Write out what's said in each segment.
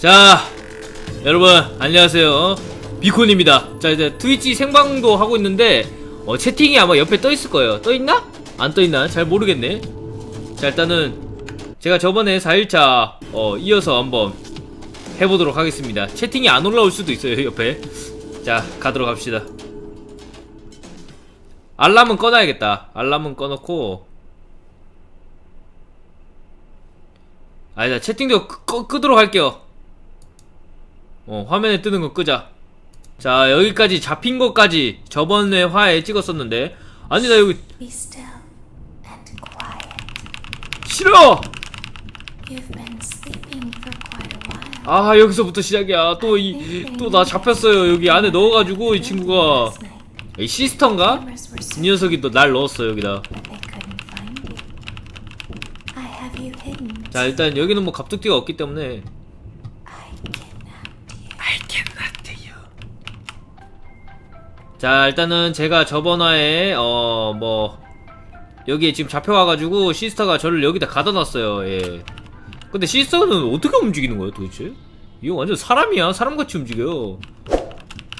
자 여러분 안녕하세요. 비콘입니다. 자 이제 트위치 생방도 하고 있는데 어, 채팅이 아마 옆에 떠있을 거예요. 떠있나? 안 떠있나? 잘 모르겠네. 자 일단은 제가 저번에 4일차 어, 이어서 한번 해보도록 하겠습니다. 채팅이 안 올라올 수도 있어요 옆에. 자 가도록 합시다. 알람은 꺼놔야겠다. 알람은 꺼놓고. 아니다 채팅도 끄, 끄, 끄도록 할게요 어 화면에 뜨는 거 끄자 자 여기까지 잡힌 것까지 저번에 화에 찍었었는데 아니 나 여기. 싫어. 아 여기서부터 시작이야 또 이 또 나 잡혔어요 여기 안에 넣어가지고 이 친구가 이 were 이 녀석이 또 날 넣었어 여기다. 자 일단 여기는 뭐 갑툭튀가 없기 때문에 자 일단은 제가 저번 화에 어 뭐 여기에 지금 잡혀와가지고 시스터가 저를 여기다 가둬놨어요. 예. 근데 시스터는 어떻게 움직이는 거야 도대체? 이거 완전 사람이야. 사람같이 움직여.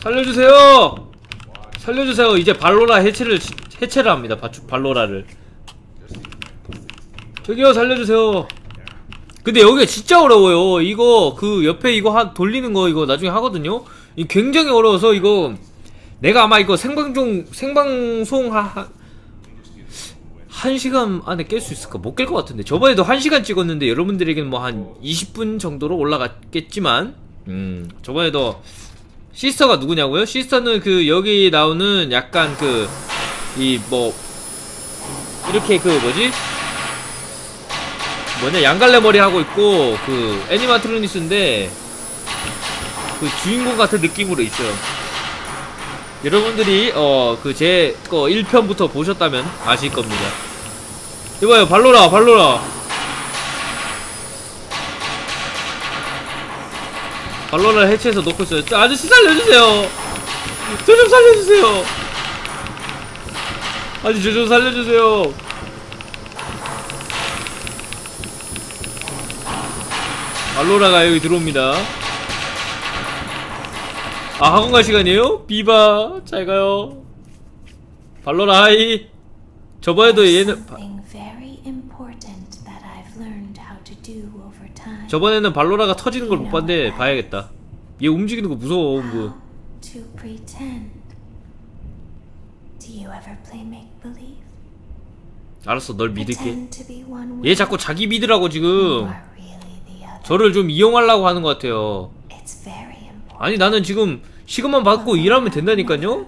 살려주세요! 살려주세요. 이제 발로라 해체를 해체를 합니다. 바, 발로라를. 저기요 살려주세요. 근데 여기가 진짜 어려워요. 이거 그 옆에 이거 한 돌리는 거 이거 나중에 하거든요. 이 굉장히 어려워서 이거 내가 아마 이거 생방송 생방송 하, 한 시간 안에 깰 수 있을까? 못 깰 것 같은데 저번에도 한 시간 찍었는데 여러분들에게는 뭐 한 20분 정도로 올라갔겠지만 음 저번에도 시스터가 누구냐고요? 시스터는 그 여기 나오는 약간 그 이 뭐 이렇게 그 뭐지? 뭐냐 양갈래 머리 하고 있고 그 애니마트로니스인데 그 주인공 같은 느낌으로 있어요. 여러분들이 어 그 제 거 1편부터 보셨다면 아실 겁니다. 이봐요 발로라 발로라 발로라 해체해서 놓고 있어요. 저 아저씨 살려주세요. 저 좀 살려주세요. 아니 저 좀 살려주세요. 발로라가 여기 들어옵니다. 아 학원 갈 시간이에요? 비바 잘 가요. 발로라 하이. 저번에도 얘는 바-. 저번에는 발로라가 터지는 걸 못 봤는데 봐야겠다. 얘 움직이는 거 무서워 은근. 알았어 널 믿을게. 얘 자꾸 자기 믿으라고 지금. 저를 좀 이용하려고 하는 것 같아요. 아니 나는 지금 시간만 받고 일하면 된다니까요.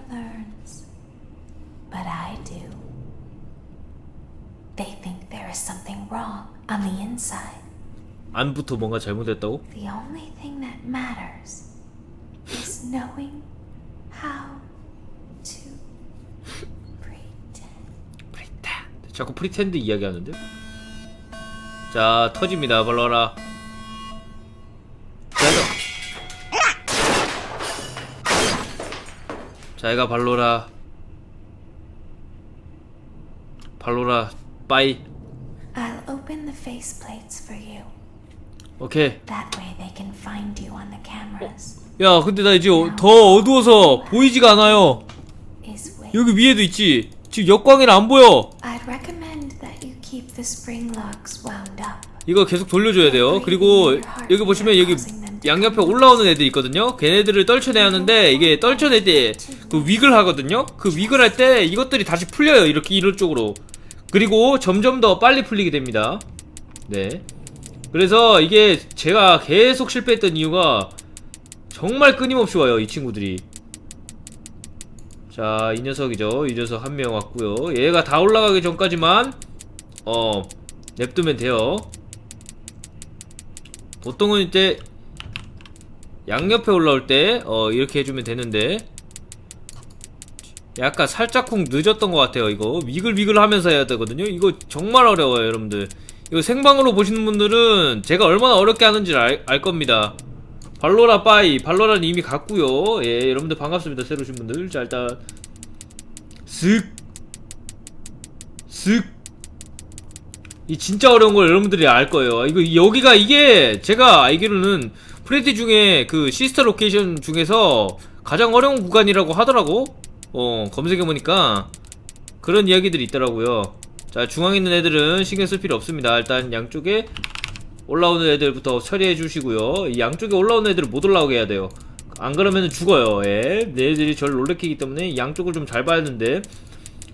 안부터 뭔가 잘못했다고? The only thing that matters is knowing how to pretend. 프리텐드. 자꾸 프리텐드 이야기하는데? 자 터집니다 발로라. 자가 발로라. 발로라 빠이. I'll open the faceplates for you. 오케이. That way they can find you on the cameras. 야 근데 나 이제 어- 더 어두워서 보이지가 않아요. 여기 위에도 있지. 지금 역광이라 안 보여. I'd recommend that you keep the spring locks wound up. 이거 계속 돌려줘야 돼요. 그리고 여기 보시면 여기 양옆에 올라오는 애들 있거든요. 걔네들을 떨쳐내야 하는데 이게 떨쳐낼 때그 위글 하거든요. 그 위글 할때 이것들이 다시 풀려요. 이렇게 이런 쪽으로. 그리고 점점 더 빨리 풀리게 됩니다. 네. 그래서 이게 제가 계속 실패했던 이유가 정말 끊임없이 와요. 이 친구들이. 자, 이 녀석이죠. 이 녀석 한 명 왔고요. 얘가 다 올라가기 전까지만 어 냅두면 돼요. 보통은 이제 양옆에 올라올 때 어, 이렇게 해주면 되는데. 약간 살짝쿵 늦었던 것 같아요 이거. 위글위글 하면서 해야 되거든요. 이거 정말 어려워요 여러분들. 이거 생방으로 보시는 분들은 제가 얼마나 어렵게 하는지 알, 알 겁니다. 발로라 빠이 발로라는 이미 갔고요. 예 여러분들 반갑습니다 새로 오신 분들. 자 일단. 슥. 슥. 이 진짜 어려운 걸 여러분들이 알 거예요. 이거 여기가 이게 제가 알기로는 프레디 중에 그 시스터 로케이션 중에서 가장 어려운 구간이라고 하더라고. 어 검색해보니까 그런 이야기들이 있더라고요. 자 중앙에 있는 애들은 신경 쓸 필요 없습니다. 일단 양쪽에 올라오는 애들부터 처리해 주시고요. 이 양쪽에 올라오는 애들을 못 올라오게 해야 돼요. 안 그러면 죽어요. 예. 얘들이 저를 놀래키기 때문에 양쪽을 좀 잘 봐야 하는데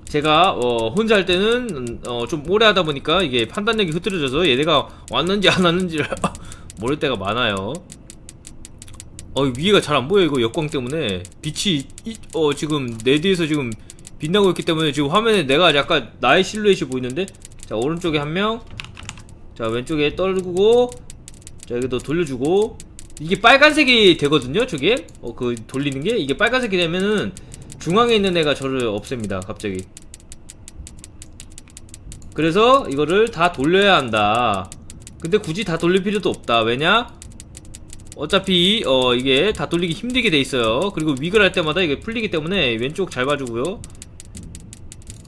제가 어, 혼자 할 때는 음, 어, 좀 오래 하다 보니까 이게 판단력이 흐트러져서 얘네가 왔는지 안 왔는지를 모를 때가 많아요 어 위에가 잘 안 보여 이거 역광 때문에. 빛이 이, 어 지금 내 뒤에서 지금 빛나고 있기 때문에 지금 화면에 내가 약간 나의 실루엣이 보이는데? 자 오른쪽에 한명자 왼쪽에 떨구고 자 여기도 돌려주고. 이게 빨간색이 되거든요 저게? 어 그 돌리는 게? 이게 빨간색이 되면은 중앙에 있는 애가 저를 없앱니다 갑자기. 그래서 이거를 다 돌려야 한다. 근데 굳이 다 돌릴 필요도 없다. 왜냐 어차피 어 이게 다 돌리기 힘들게 돼 있어요. 그리고 위글 할 때마다 이게 풀리기 때문에 왼쪽 잘 봐주고요.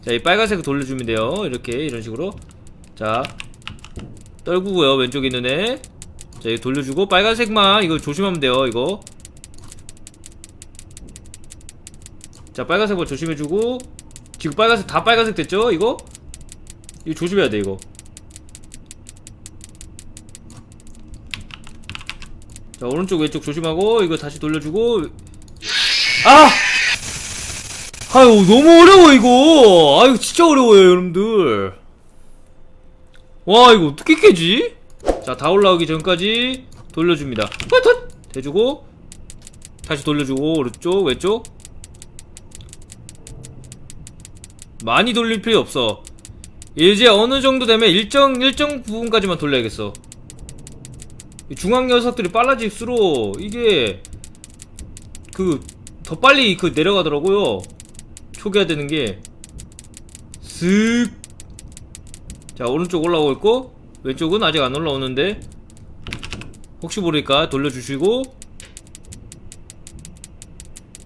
자 이 빨간색 돌려주면 돼요. 이렇게 이런 식으로. 자 떨구고요 왼쪽에 있는 애 자 이거 돌려주고 빨간색만 이거 조심하면 돼요 이거. 자 빨간색 만 조심해주고 지금 빨간색 다 빨간색 됐죠 이거? 이거 조심해야 돼 이거 자 오른쪽 왼쪽 조심하고 이거 다시 돌려주고. 아! 아유 너무 어려워 이거. 아유 진짜 어려워요 여러분들. 와 이거 어떻게 깨지? 자 다 올라오기 전까지 돌려줍니다. 헛헛! 대주고 다시 돌려주고 오른쪽 왼쪽. 많이 돌릴 필요 없어. 이제 어느 정도 되면 일정 일정 부분까지만 돌려야겠어. 이 중앙 녀석들이 빨라질수록 이게 그 더 빨리 그 내려가더라고요. 초기화 되는 게. 쓱. 자 오른쪽 올라오고 있고 왼쪽은 아직 안 올라오는데. 혹시 모르니까 돌려주시고.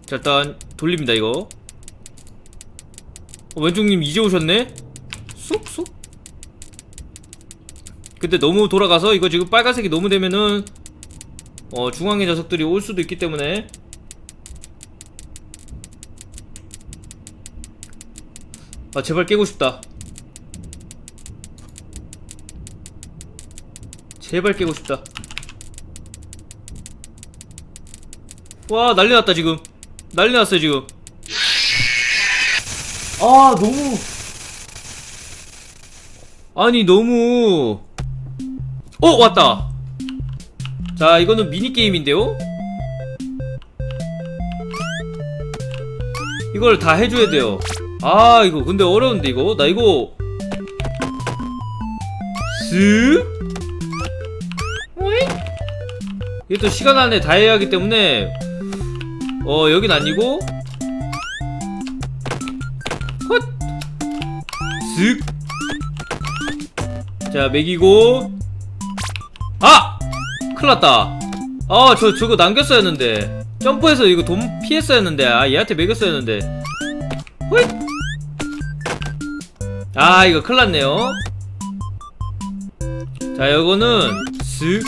자 일단 돌립니다 이거. 어, 왼쪽님 이제 오셨네? 쏙쏙 근데 너무 돌아가서 이거 지금 빨간색이 너무 되면은 어 중앙의 녀석들이 올 수도 있기 때문에. 아 제발 깨고 싶다. 제발 깨고 싶다. 와 난리 났다 지금. 난리 났어요 지금. 아 너무. 아니 너무 어 왔다. 자 이거는 미니게임인데요? 이걸 다 해줘야 돼요. 아 이거 근데 어려운데 이거? 나 이거 쓱 오이 이게 또 시간 안에 다 해야 하기 때문에 어 여긴 아니고 쓱. 자, 먹이고. 아! 큰일났다. 아, 저, 저거 남겼어야 했는데. 점프해서 이거 돈 피했어야 했는데. 아, 얘한테 먹였어야 했는데. 호잇! 아, 이거 큰일났네요. 자, 요거는, 쓱.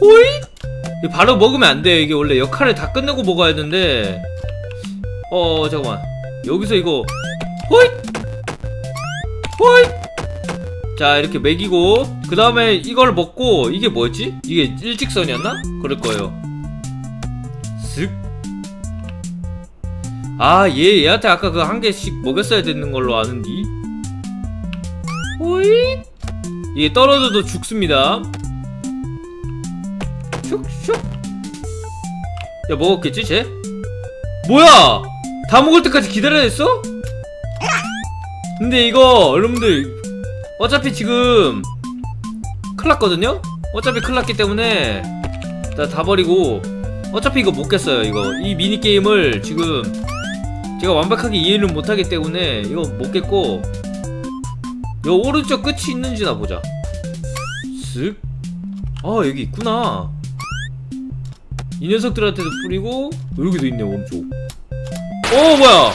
호잇! 바로 먹으면 안 돼요. 이게 원래 역할을 다 끝내고 먹어야 되는데. 어, 잠깐만. 여기서 이거, 호잇! 호잇! 자 이렇게 먹이고 그 다음에 이걸 먹고 이게 뭐였지? 이게 일직선이었나? 그럴 거예요 쓱 아, 얘, 얘한테 아까 그 한 개씩 먹였어야 되는 걸로 아는디. 호잇! 얘 떨어져도 죽습니다. 슉슉. 야, 먹었겠지, 쟤? 뭐야! 다 먹을 때까지 기다려야 했어? 근데 이거 여러분들 어차피 지금 클났거든요? 어차피 클났기 때문에 다, 다 버리고 어차피 이거 못 깼어요 이거. 이 미니게임을 지금 제가 완벽하게 이해를 못하기 때문에 이거 못 깼고 요 오른쪽 끝이 있는지나 보자. 쓱 아 여기 있구나. 이 녀석들한테도 뿌리고 여기도 있네 오른쪽. 어 뭐야?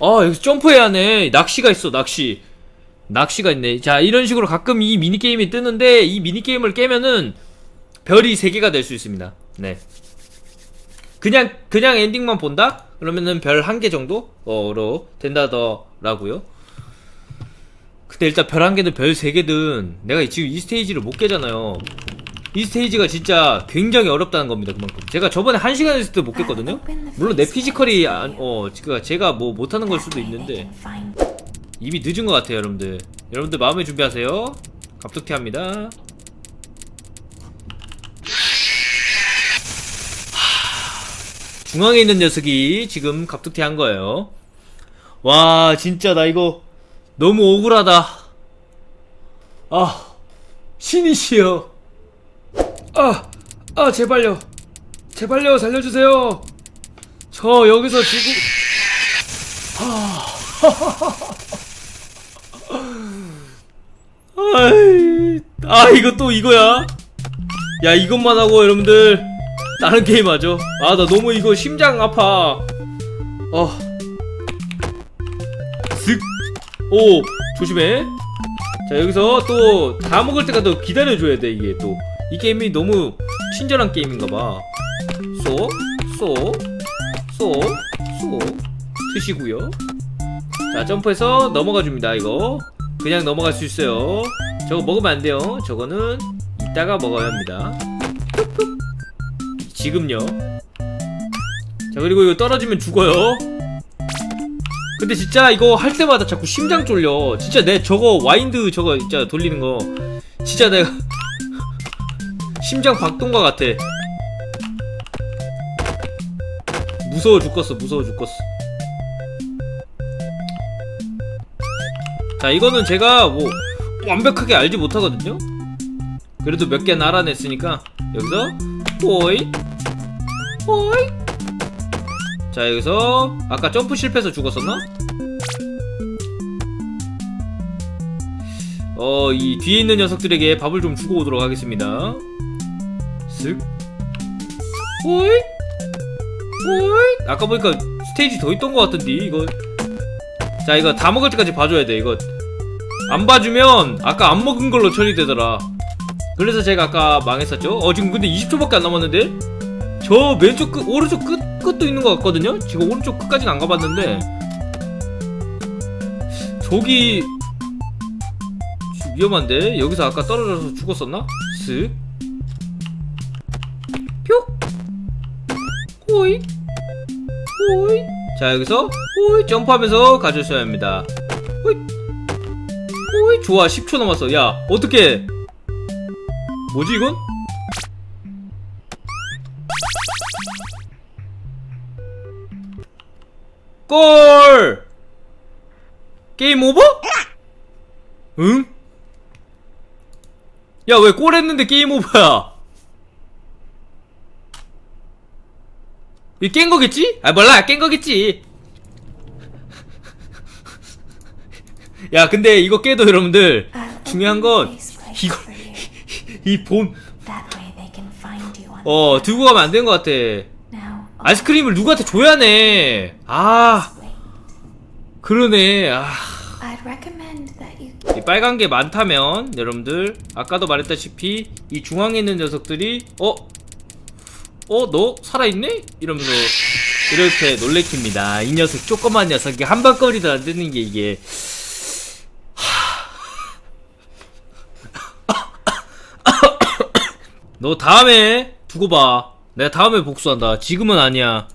아 여기서 점프해야 하네. 낚시가 있어 낚시 낚시가 있네 자 이런 식으로 가끔 이 미니게임이 뜨는데 이 미니게임을 깨면은 별이 3개가 될 수 있습니다. 네. 그냥, 그냥 엔딩만 본다? 그러면은 별 한 개 정도로 된다더라고요. 근데 일단 별 한 개든 별 세 개든 내가 지금 이 스테이지를 못 깨잖아요. 이 스테이지가 진짜 굉장히 어렵다는 겁니다. 그만큼. 제가 저번에 한 시간 했을 때 못 깼거든요. 물론 내 피지컬이 안, 어, 제가 제가 뭐 못하는 걸 수도 있는데 이미 늦은 것 같아요, 여러분들. 여러분들 마음의 준비하세요. 갑툭튀 합니다. 중앙에 있는 녀석이 지금 갑툭튀 한 거예요. 와, 진짜 나 이거 너무 억울하다. 아, 신이시여. 아, 아, 제발요. 제발요, 살려주세요. 저 여기서 지금. 아 이, 아 이거 또 이거야? 야 이것만 하고 여러분들 다른 게임 하죠. 아 나 너무 이거 심장 아파. 어. 슥. 오 조심해. 자 여기서 또 다 먹을 때까지 기다려줘야 돼 이게 또 이 게임이 너무 친절한 게임인가봐. 쏙, 쏙, 쏙, 쏙 드시고요. 자 점프해서 넘어가 줍니다 이거 그냥 넘어갈 수 있어요. 저거 먹으면 안 돼요. 저거는 이따가 먹어야 합니다. 지금요. 자 그리고 이거 떨어지면 죽어요. 근데 진짜 이거 할 때마다 자꾸 심장 쫄려. 진짜 내 저거 와인드 저거 진짜 돌리는 거. 진짜 내가 심장 박동과 같아. 무서워 죽겠어 무서워 죽겠어 자 이거는 제가 뭐 완벽하게 알지 못하거든요. 그래도 몇 개는 알아냈으니까 여기서 호이 호이. 자 여기서 아까 점프 실패해서 죽었었나? 어 이 뒤에 있는 녀석들에게 밥을 좀 주고 오도록 하겠습니다. 쓱 호이 호이. 아까 보니까 스테이지 더 있던 것 같은데 이거 자 이거 다 먹을 때까지 봐줘야 돼 이거. 안 봐주면 아까 안 먹은 걸로 처리되더라. 그래서 제가 아까 망했었죠? 어 지금 근데 20초밖에 안 남았는데? 저 왼쪽 끝 오른쪽 끝 끝도 있는 것 같거든요? 지금 오른쪽 끝까지는 안 가봤는데. 저기 위험한데? 여기서 아까 떨어져서 죽었었나? 쓱뿅 호이 자 여기서 호이 점프하면서 가져오셔야 합니다 호이 호이 좋아 10초 남았어 야 어떻게 뭐지 이건? 골! 게임 오버? 응? 야 왜 골 했는데 게임 오버야 이깬 거겠지? 아 몰라 깬 거겠지 야 근데 이거 깨도 여러분들 중요한 건 이거 for you. 이본 That way they can find you on 어 들고 가면 안 되는 것 같아. 아이스크림을 누구한테 줘야 하네 아. 그러네 아 빨간 게 많다면 여러분들 아까도 말했다시피 이 중앙에 있는 녀석들이 어? 어? 너 살아있네? 이러면서 이렇게 놀래킵니다. 이 녀석 조그만 녀석이 한 방거리도 안 되는 게 이게. 너 다음에 두고 봐. 내가 다음에 복수한다. 지금은 아니야